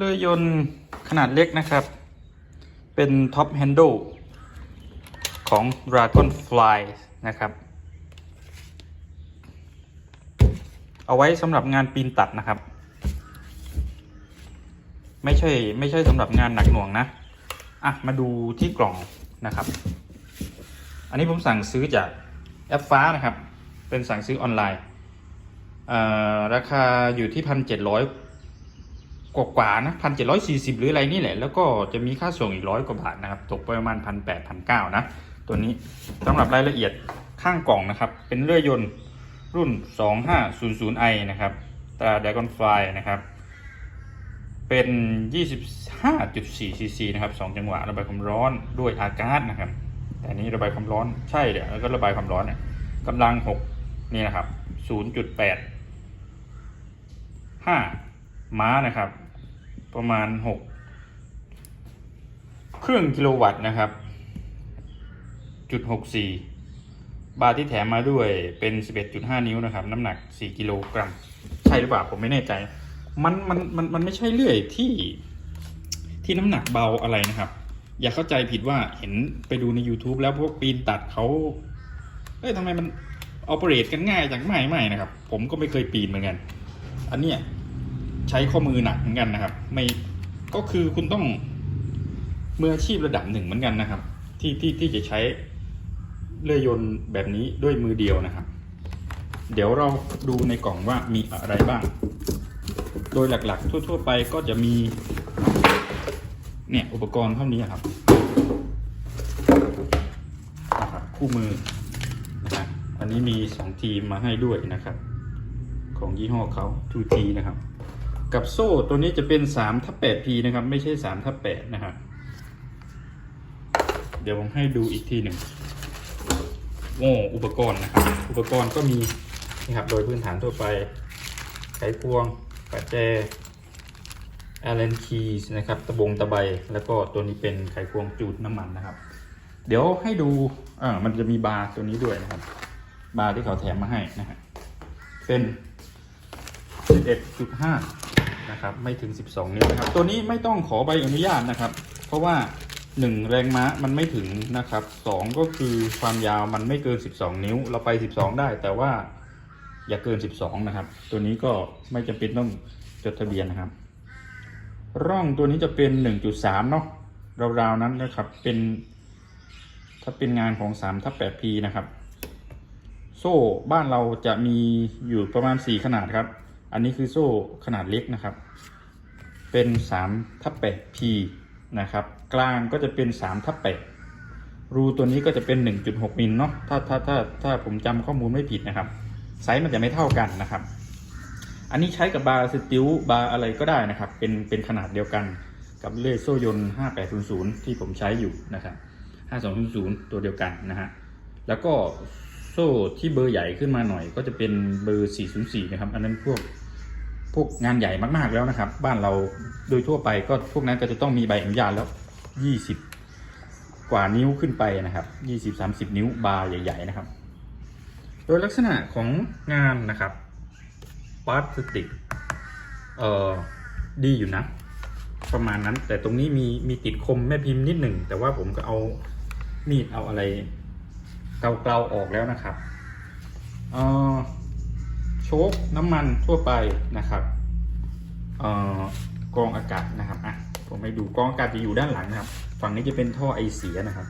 เรือยนต์ขนาดเล็กนะครับ เป็นท็อปแฮน d ด e ของ Dragonfly นะครับ เอาไว้สำหรับงานปีนตัดนะครับ ไม่ใช่ไม่ใช่สำหรับงานหนักหน่วงนะ อะ มาดูที่กล่องนะครับ อันนี้ผมสั่งซื้อจากแอปฟ้านะครับ เป็นสั่งซื้อออนไลน์อ่อราคาอยู่ที่พันเจ็ดร้อย กว่าๆนะพันเจ็ดร้อยสี่สิบหรืออะไรนี่แหละ แล้วก็จะมีค่าส่งอีกร้อยกว่าบาทนะครับ ตกประมาณพันแปดพันเก้านะ ตัวนี้สำหรับรายละเอียดข้างกล่องนะครับ เป็นเรือยนต์รุ่น 2500i นะครับตรา Dragonfly นะครับ เป็น 25.4 cc นะครับ 2 จังหวะระบายความร้อนด้วยอากาศนะครับ แต่นนี้ระบายความร้อนใช่เดี๋ยวแล้วก็ระบายความร้อนเนี่ยกำลัง 6 นี่นะครับ 0.8 5 ม้านะครับ ประมาณ6เครื่งกิโลวัตต์นะครับจุด64บาร์ที่แถมมาด้วยเป็น 11.5 นิ้วนะครับ น้ำหนัก 4 กิโลกรัม ใช่หรือเปล่าผมไม่แน่ใจ มันมันมันมันไม่ใช่เลื่อยที่ที่น้ำหนักเบาอะไรนะครับ อย่าเข้าใจผิดว่าเห็นไปดูใน YouTube แล้วพวกปีนตัดเขาเอ้ยทำไมมันออเปเรตกันง่ายจังไม่ไม่นะครับ ผมก็ไม่เคยปีนเหมือนกัน อันเนี้ย ใช้ข้อมือหนักเหมือนกันนะครับ ไม่ก็คือคุณต้องมืออาชีพระดับหนึ่งเหมือนกันนะครับ ที่ที่ที่จะใช้เลื่อยยนต์แบบนี้ด้วยมือเดียวนะครับ เดี๋ยวเราดูในกล่องว่ามีอะไรบ้าง โดยหลักๆ ทั่ว ๆ ไปก็จะมีเนี่ยอุปกรณ์เท่านี้ครับนะครับ คู่มือนะครับอันนี้มี 2 ทีมมาให้ด้วยนะครับ ของยี่ห้อเขา 2T นะครับ กับโซ่ตัวนี้จะเป็น3ทับ 8P นะครับ ไม่ใช่3ทับ8นะครับ เดี๋ยวผมให้ดูอีกทีหนึ่งโอ้อุปกรณ์นะครับ อุปกรณ์ก็มีนะครับโดยพื้นฐานทั่วไป ไขควงปัจแจ Allen keys นะครับตะบงตะไบแล้วก็ตัวนี้เป็นไขควงจูดน้ำมันนะครับ เดี๋ยวให้ดูอ่ามันจะมีบาร์ตัวนี้ด้วยนะครับ บาร์ที่เขาแถมมาให้นะฮะเป็น11.5 นะครับไม่ถึง 12 นิ้วนะครับ ตัวนี้ไม่ต้องขอใบอนุญาตนะครับ เพราะว่า 1 แรงม้ามันไม่ถึงนะครับ 2 ก็คือความยาวมันไม่เกิน 12 นิ้ว เราไป 12 ได้ แต่ว่าอย่าเกิน 12 นะครับ ตัวนี้ก็ไม่จำเป็นต้องจดทะเบียนนะครับ ร่องตัวนี้จะเป็น 1.3 เนาะราวๆนั้นนะครับเป็น ถ้าเป็นงานของ3ทับ 8P นะครับ โซ่บ้านเราจะมีอยู่ประมาณ 4 ขนาดครับ อันนี้คือโซ่ขนาดเล็กนะครับ เป็น3ทับ 8P นะครับ กลางก็จะเป็น3ทับ8รูตัวนี้ก็จะเป็น 1.6มิลเนาะ ถ้าถ้าถ้าถ้าผมจำข้อมูลไม่ผิดนะครับ ไซส์มันจะไม่เท่ากันนะครับ อันนี้ใช้กับบาร์สติลบาร์อะไรก็ได้นะครับ เป็นเป็นขนาดเดียวกันกับเลื่อยโซ่ยนต์ 5800 ที่ผมใช้อยู่นะครับ 5200 ตัวเดียวกันนะฮะ แล้วก็โซ่ที่เบอร์ใหญ่ขึ้นมาหน่อยก็จะเป็นเบอร์ 404 นะครับ อันนั้นพวก พวกงานใหญ่มากๆแล้วนะครับ บ้านเราโดยทั่วไปก็พวกนั้นก็จะต้องมีใบอนุญาตแล้ว20กว่านิ้วขึ้นไปนะครับ20-30นิ้วบาร์ใหญ่ ๆ นะครับ โดยลักษณะของงานนะครับพลาสติกเอ่อดีอยู่นะ ประมาณนั้น แต่ตรงนี้มีมีติดคมแม่พิมพ์นิดหนึ่ง แต่ว่าผมก็เอามีดเอาอะไรเกาๆออกแล้วนะครับเอ่อ โชคน้ำมันทั่วไปนะครับเอ่อกรองอากาศนะครับอะผมให้ดูกรองอากาศจะอยู่ด้านหลังนะครับ ฝั่งนี้จะเป็นท่อไอเสียนะครับ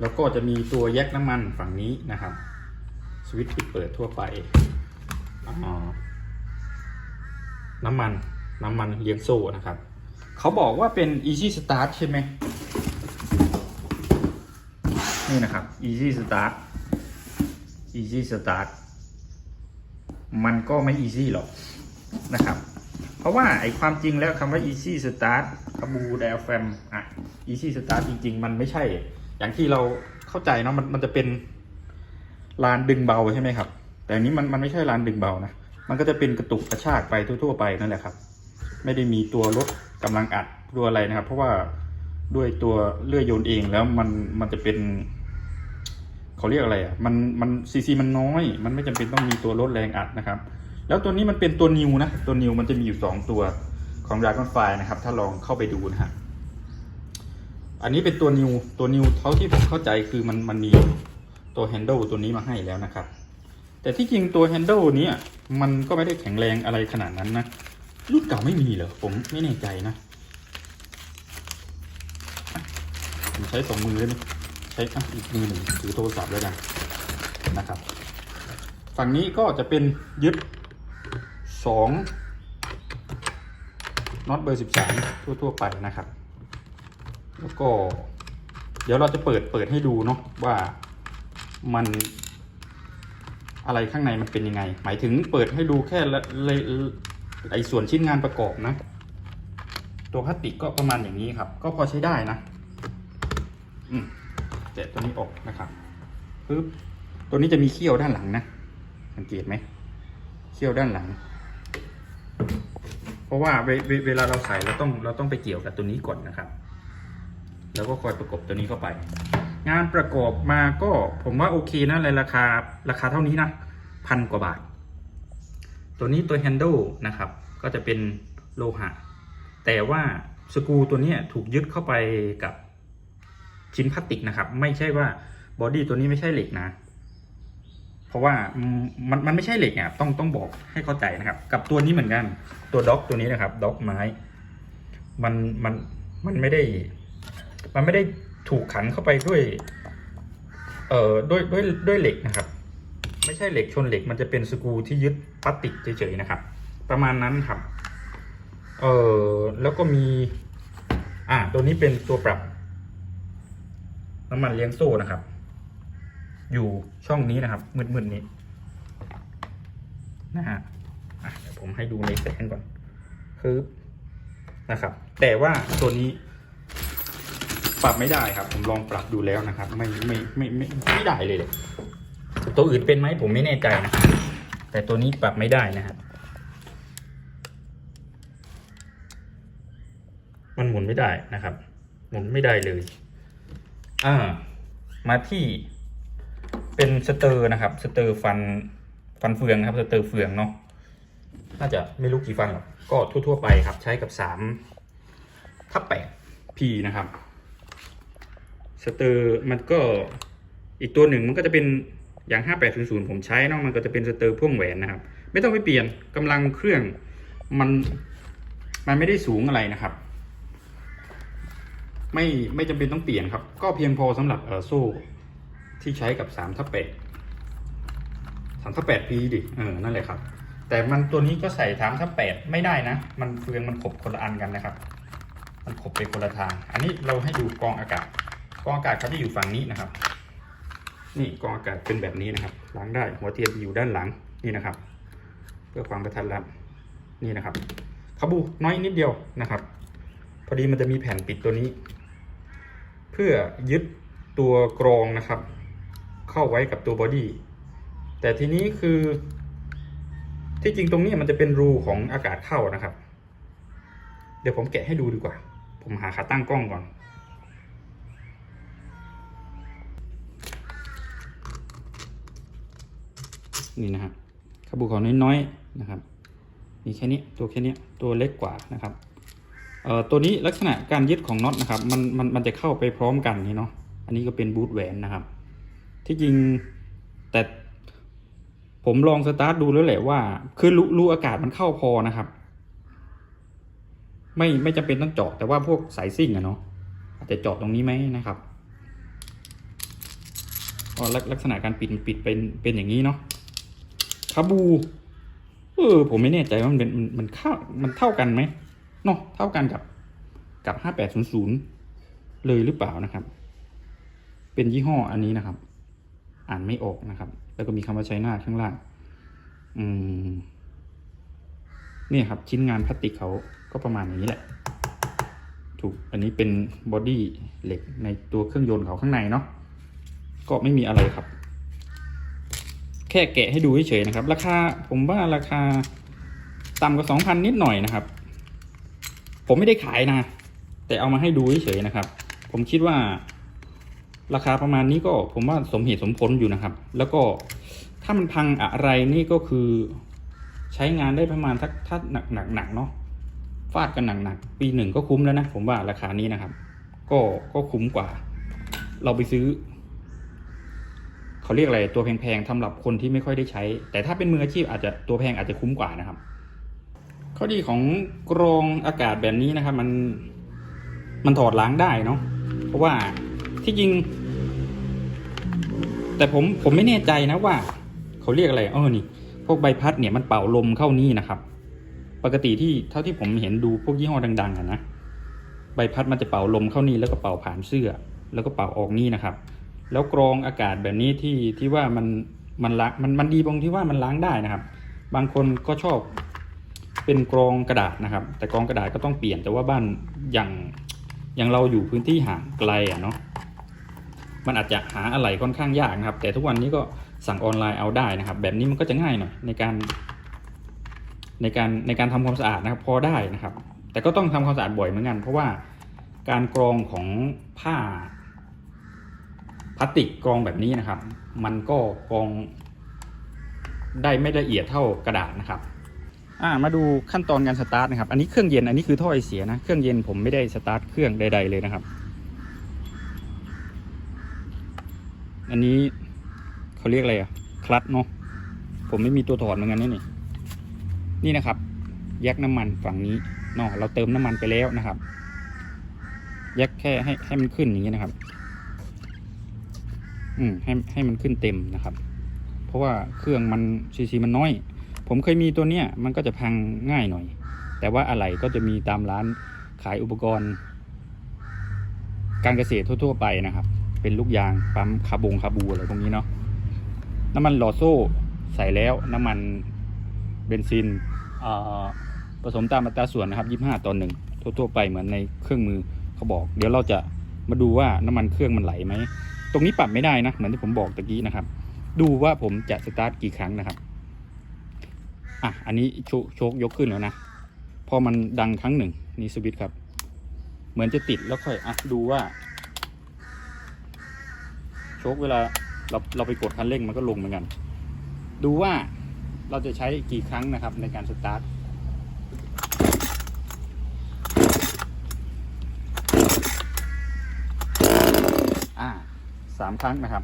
แล้วก็จะมีตัวแยกน้ำมันฝั่งนี้นะครับ สวิตช์ปิดเปิดทั่วไปน้ำมันน้ำมันเลี้ยงโซ่นะครับ เขาบอกว่าเป็น easy start ใช่ไหมนี่นะครับ easy start easy start มันก็ไม่ easy หรอกนะครับ เพราะว่าไอความจริงแล้วคำว่า easy start คาบูไดอะแฟมอะ easy start จริง ๆ มันไม่ใช่ อย่างที่เราเข้าใจเนาะมันมันจะเป็นลานดึงเบาใช่ไหมครับ แต่อันนี้มันมันไม่ใช่ลานดึงเบานะ มันก็จะเป็นกระตุกกระชากไปทั่วๆไปนั่นแหละครับ ไม่ได้มีตัวลดกำลังอัดตัวอะไรนะครับ เพราะว่าด้วยตัวเลื่อยยนต์เองแล้วมันมันจะเป็น เขาเรียกอะไรอะมันมันซีซีมันน้อย มันไม่จำเป็นต้องมีตัวลดแรงอัดนะครับ แล้วตัวนี้มันเป็นตัวนิวนะตัวนิวมันจะมีอยู่สองตัวของ Dragon Fly นะครับ ถ้าลองเข้าไปดูนะฮะอันนี้เป็นตัวนิวตัวนิวเท่าที่ผมเข้าใจคือมันมันมีตัว handle ตัวนี้มาให้แล้วนะครับ แต่ที่จริงตัว handle เนี้มันก็ไม่ได้แข็งแรงอะไรขนาดนั้นนะรุ่นเก่าไม่มีเหรอผมไม่แน่ใจนะผมใช้สองมือได้ไหม ช้อีกมือหนึ่งถือโทรศัพท์แล้วกันนะครับ ฝั่งนี้ก็จะเป็นยึดสองน็อตเบอร์สิบสามทั่ว ๆ ไปนะครับ แล้วก็ เดี๋ยวเราจะเปิดเปิดให้ดูเนาะว่ามันอะไรข้างในมันเป็นยังไง หมายถึงเปิดให้ดูแค่ไอส่วนชิ้นงานประกอบนะ ตัวพลาสติกก็ประมาณอย่างนี้ครับ ก็พอใช้ได้นะ อืม กะตัวนี้ออกนะครับปึ๊บตัวนี้จะมีเขี้ยวด้านหลังนะ สังเกตไหมเขี้ยวด้านหลัง เพราะว่าเวเวลาเราใส่เราต้องเราต้องไปเกี่ยวกับตัวนี้ก่อนนะครับ แล้วก็คอยประกบตัวนี้เข้าไป งานประกอบมาก็ผมว่าโอเคนะในราคาราคาเท่านี้นะพันกว่าบาท ตัวนี้ตัวแฮนด์ลนะครับ ก็จะเป็นโลหะ แต่ว่าสกรูตัวนี้ถูกยึดเข้าไปกับ ชิ้นพลาสติกนะครับ ไม่ใช่ว่าบอดี้ตัวนี้ไม่ใช่เหล็กนะ เพราะว่ามันมันไม่ใช่เหล็กอะต้องต้องบอกให้เข้าใจนะครับ กับตัวนี้เหมือนกัน ตัวด็อกตัวนี้นะครับ ด็อกไม้ มันมันมันไม่ได้ มันไม่ได้ถูกขันเข้าไปด้วย เอ่อด้วยด้วยด้วยเหล็กนะครับ ไม่ใช่เหล็กชนเหล็ก มันจะเป็นสกรูที่ยึดพลาสติกเฉยๆนะครับ ประมาณนั้นครับ เออแล้วก็มี อ่าตัวนี้เป็นตัวปรับ น้ำมันเลี้ยงโซ่นะครับ อยู่ช่องนี้นะครับมืดๆนี้นะฮะเดี๋ยวผมให้ดูในแสงก่อนคือนะครับ แต่ว่าตัวนี้ ปรับไม่ได้ครับ ผมลองปรับดูแล้วนะครับ ไม่ไม่ไม่ไม่ไม่ได้เลยเลยตัวอื่นเป็นไหมผมไม่แน่ใจนะแต่ตัวนี้ปรับไม่ได้นะครับมันหมุนไม่ได้นะครับ หมุนไม่ได้เลย อ่า มาที่เป็นสเตอร์นะครับ สเตอร์ฟันฟันเฟืองครับ สเตอร์เฟืองเนาะน่าจะไม่รู้กี่ฟันหรอกก็ทั่วๆไปครับ ใช้กับสามทับแปดพีนะครับ สเตอร์มันก็อีกตัวหนึ่งมันก็จะเป็นอย่าง 5800 ผมใช้เนาะมันก็จะเป็นสเตอร์พ่วงแหวนนะครับ ไม่ต้องไปเปลี่ยนกำลังเครื่องมันมันไม่ได้สูงอะไรนะครับ ไม่ไม่จำเป็นต้องเปลี่ยนครับ ก็เพียงพอสำหรับเออโซ่ที่ใช้กับ3ทับ8 3ทับ8 P ดิเออนั่นแหละครับ แต่มันตัวนี้ก็ใส่3ทับ8ไม่ได้นะ มันเฟืองมันขบคนละอันกันนะครับ มันขบไปคนละทาง อันนี้เราให้ดูกองอากาศกองอากาศเขาจะอยู่ฝั่งนี้นะครับ นี่กองอากาศเป็นแบบนี้นะครับล้างได้หัวเทียนอยู่ด้านหลังนี่นะครับ เพื่อความประทัดรัดนี่นะครับขบูน้อยนิดเดียวนะครับ พอดีมันจะมีแผ่นปิดตัวนี้ พื่อยึดตัวกรองนะครับ เข้าไว้กับตัวบอดี้แต่ทีนี้คือที่จริงตรงนี้มันจะเป็นรูของอากาศเข้านะครับ เดี๋ยวผมแกะให้ดูดีกว่า ผมหาขาตั้งกล้องก่อน นี่นะฮะขบูเขาน้อยๆนะครับ มีแค่นี้ตัวแค่นี้ตัวเล็กกว่านะครับ ตัวนี้ลักษณะการยึดของน็อตนะครับมันมันมันจะเข้าไปพร้อมกันนี่เนาะอันนี้ก็เป็นบูทแหวนนะครับ ที่จริงแต่ผมลองสตาร์ทดูแล้วแหละว่าคือรูรูอากาศมันเข้าพอนะครับ ไม่ไม่จำเป็นต้องเจาะแต่ว่าพวกสายซิ่งอะเนาะอาจจะเจาะตรงนี้ไหมนะครับก็ลักลักษณะการปิดปิดเป็นเป็นอย่างนี้เนาะคาบู เออผมไม่แน่ใจว่ามันเป็นมันมันเข้ามันเท่ากันไหม เนาะเท่ากันกับกับห้าแปดศูนย์ศูนย์เลยหรือเปล่านะครับ เป็นยี่ห้ออันนี้นะครับ อ่านไม่ออกนะครับ แล้วก็มีคำว่าใช้หน้าข้างล่าง อืมนี่ครับ ชิ้นงานพลาสติกเขาก็ประมาณอย่างนี้แหละ ถูกอันนี้เป็นบอดี้เหล็กในตัวเครื่องยนต์เขาข้างในเนาะก็ไม่มีอะไรครับ แค่แกะให้ดูเฉยๆนะครับ ราคาผมว่าราคาต่ำกว่าสองพันนิดหน่อยนะครับ ผมไม่ได้ขายนะ แต่เอามาให้ดูเฉยๆนะครับ ผมคิดว่า ราคาประมาณนี้ก็ผมว่าสมเหตุสมผลอยู่นะครับ แล้วก็ถ้ามันพังอะไรนี่ก็คือ ใช้งานได้ประมาณถ้าถ้าหนักหนักหนักเนาะฟาดกันหนักหนักปีหนึ่งก็คุ้มแล้วนะ ผมว่าราคานี้นะครับ ก็ก็คุ้มกว่า เราไปซื้อเขาเรียกอะไรตัวแพงๆสำหรับคนที่ไม่ค่อยได้ใช้ แต่ถ้าเป็นมืออาชีพอาจจะตัวแพงอาจจะคุ้มกว่านะครับ ข้อดีของกรองอากาศแบบนี้นะครับ มันมันถอดล้างได้เนาะเพราะว่าที่จริง แต่ผมผมไม่แน่ใจนะว่า เขาเรียกอะไรเออนี่ พวกใบพัดเนี่ยมันเป่าลมเข้านี่นะครับ ปกติที่เท่าที่ผมเห็นดูพวกยี่ห้อดังๆอะนะใบพัดมันจะเป่าลมเข้านี่แล้วก็เป่าผ่านเสื้อ แล้วก็เป่าออกนี่นะครับ แล้วกรองอากาศแบบนี้ที่ที่ว่ามันมันล้างมันมันดีตรงที่ว่ามันล้างได้นะครับ บางคนก็ชอบ เป็นกรองกระดาษนะครับ แต่กรองกระดาษก็ต้องเปลี่ยนแต่ว่าบ้านอย่างอย่างเราอยู่พื้นที่ห่างไกลอะเนาะมันอาจจะหาอะไรค่อนข้างยากนะครับ แต่ทุกวันนี้ก็สั่งออนไลน์เอาได้นะครับ แบบนี้มันก็จะง่ายหน่อยในการ ในการในการทำความสะอาดนะครับ พอได้นะครับ แต่ก็ต้องทำความสะอาดบ่อยเหมือนกัน เพราะว่าการกรองของผ้าพลาสติกกรองแบบนี้นะครับ มันก็กรองได้ไม่ละเอียดเท่ากระดาษนะครับ อ่ามาดูขั้นตอนการสตาร์ทนะครับอันนี้เครื่องเย็นอันนี้คือท่อไอเสียนะเครื่องเย็นผมไม่ได้สตาร์ทเครื่องใด ๆ เลยนะครับ อันนี้เขาเรียกอะไรอะคลัตช์เนาะผมไม่มีตัวถอดเหมือนกันนี่นี่นี่นะครับ แยกน้ำมันฝั่งนี้เนาะเราเติมน้ำมันไปแล้วนะครับ แยกแค่ให้ให้มันขึ้นอย่างนี้นะครับ อืมให้ให้มันขึ้นเต็มนะครับ เพราะว่าเครื่องมันซีซีมันน้อย ผมเคยมีตัวเนี้ยมันก็จะพังง่ายหน่อย แต่ว่าอะไรก็จะมีตามร้านขายอุปกรณ์ การเกษตรทั่ว ๆ ไปนะครับ เป็นลูกยางปั๊มคาบงคาบูอะไรพวกนี้เนาะน้ำมันหล่อโซ่ใส่แล้วน้ำมันเบนซินผสมตามอัตราส่วนนะครับ 25ต่อหนึ่งทั่วๆไปเหมือนในเครื่องมือเขาบอก เดี๋ยวเราจะมาดูว่าน้ำมันเครื่องมันไหลไหม ตรงนี้ปรับไม่ได้นะ เหมือนที่ผมบอกตะกี้นะครับ ดูว่าผมจะสตาร์ทกี่ครั้งนะครับ อะ อันนี้โชคโชคยกขึ้นแล้วนะ พอมันดังครั้งหนึ่งนี่สวิตครับ เหมือนจะติดแล้วค่อยอะดูว่า โชคเวลาเราเราไปกดคันเร่งมันก็ลงเหมือนกัน ดูว่าเราจะใช้กี่ครั้งนะครับในการสตาร์ทอ่าสามครั้งนะครับ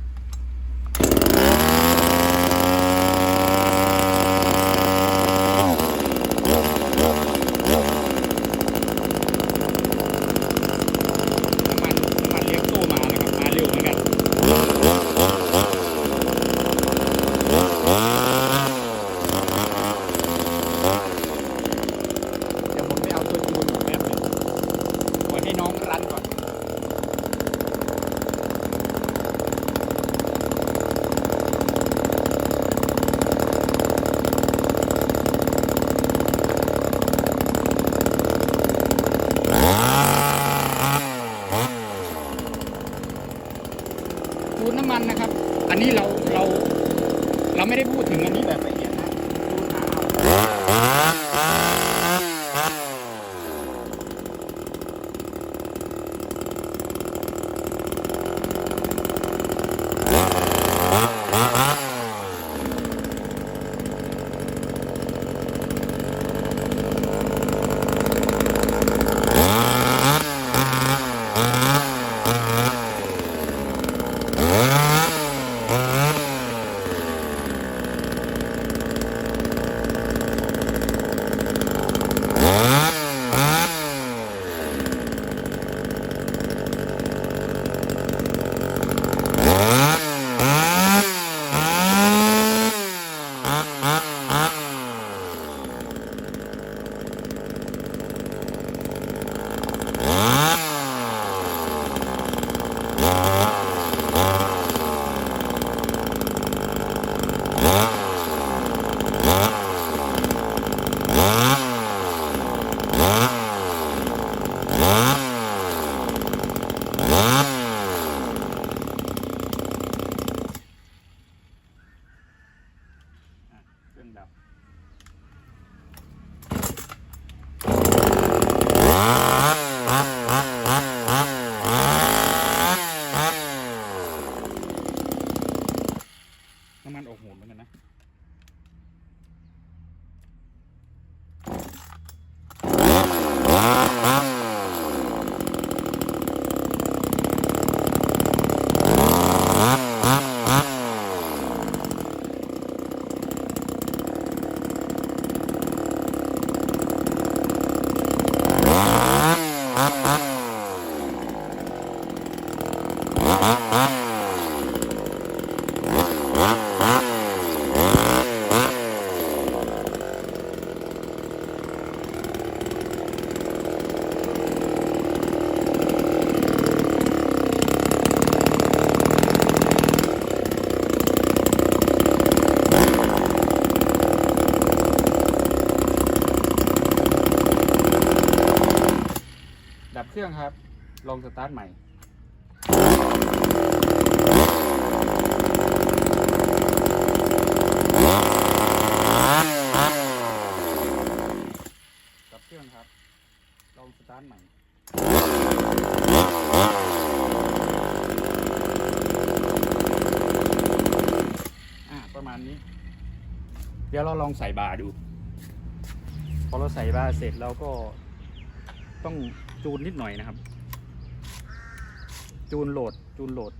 องสตาร์ทใหม่ดับเครื่องครับลองสตาร์ทใหม่อ่าประมาณนี้ เดี๋ยวเราลองใส่บาดู พอเราใส่บาเสร็จเราก็ต้องจูนนิดหน่อยนะครับ จูนโหลดจูนโหลด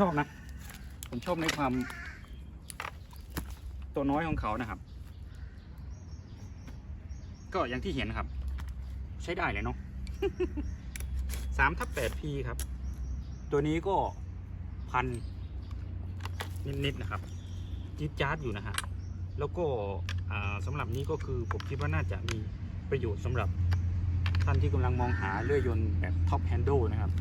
ชอบนะ ผมชอบในความ ตัวน้อยของเขานะครับ ก็อย่างที่เห็นครับ ใช้ได้เลยเนาะสามทับแปดพีครับ ตัวนี้ก็พันนิดๆนะครับจี๊ดจ๊าดอยู่นะฮะแล้วก็สำหรับนี้ก็คือผมคิดว่าน่าจะมีประโยชน์สำหรับท่านที่กำลังมองหาเลื่อยยนต์แบบท็อปแฮนด์ลนะครับ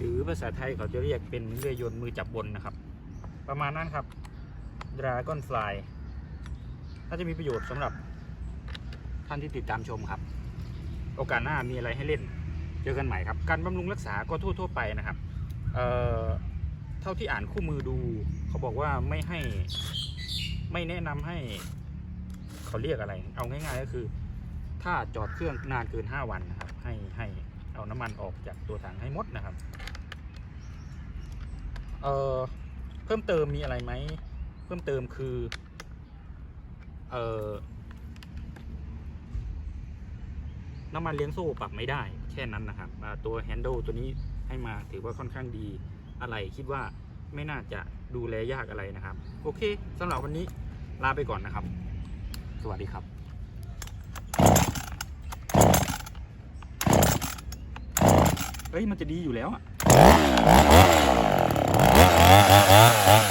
หรือภาษาไทยเขาจะเรียกเป็นเลื่อยนต์มือจับบนนะครับ ประมาณนั้นครับ Dragon Fly น่าจะมีประโยชน์สำหรับท่านที่ติดตามชมครับ โอกาสหน้ามีอะไรให้เล่น เจอกันใหม่ครับ การบำรุงรักษาก็ทั่ว ๆ ไปนะครับเอ่อเท่าที่อ่านคู่มือดู เขาบอกว่าไม่ให้ไม่แนะนำให้เขาเรียกอะไร เอาง่าย ๆ ก็คือ ถ้าจอดเครื่องนานเกิน 5 วันนะครับ ให้ให้เอาน้ำมันออกจากตัวถังให้หมดนะครับ เอ่อเพิ่มเติมมีอะไรไหม เพิ่มเติมคือเอ่อน้ำมันเลี้ยงโซ่ปรับไม่ได้แค่นั้นนะครับตัวแฮนด์ลตัวนี้ให้มาถือว่าค่อนข้างดีอะไรคิดว่าไม่น่าจะดูแลยากอะไรนะครับ โอเคสำหรับวันนี้ลาไปก่อนนะครับ สวัสดีครับเฮ้ย มันจะดีอยู่แล้วอะ Más, más.